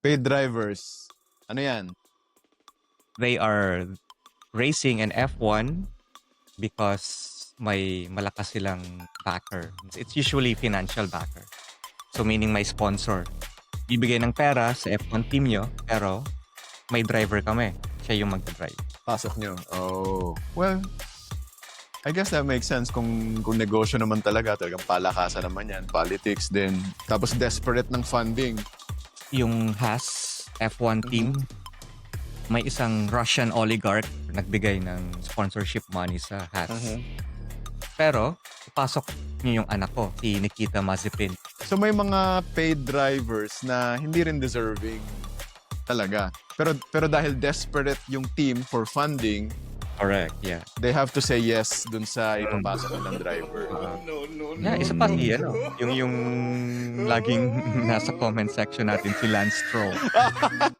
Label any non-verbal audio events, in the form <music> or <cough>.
Paid drivers. Ano yan? They are racing an F1 because may malakas silang backer. It's usually financial backer. So meaning may sponsor. Bibigay ng pera sa F1 team nyo, pero may driver kami. Siya yung mag-drive. Pasok nyo. Oh. Well, I guess that makes sense kung kung negosyo naman talaga, talagang palakasan naman yan, politics din. Tapos desperate ng funding. Yung Haas F1 team, may isang Russian oligarch nagbigay ng sponsorship money sa Haas. Pero, ipasok niyo yung anak ko, si Nikita Mazepin. So may mga paid drivers na hindi rin deserving talaga. Pero pero dahil desperate yung team for funding, Correct, yeah. they have to say yes dun sa ipapasok nilang driver. Yeah, isa pa si, ano, yung, yung laging <laughs> nasa comment section natin, si Lance Stroll. <laughs>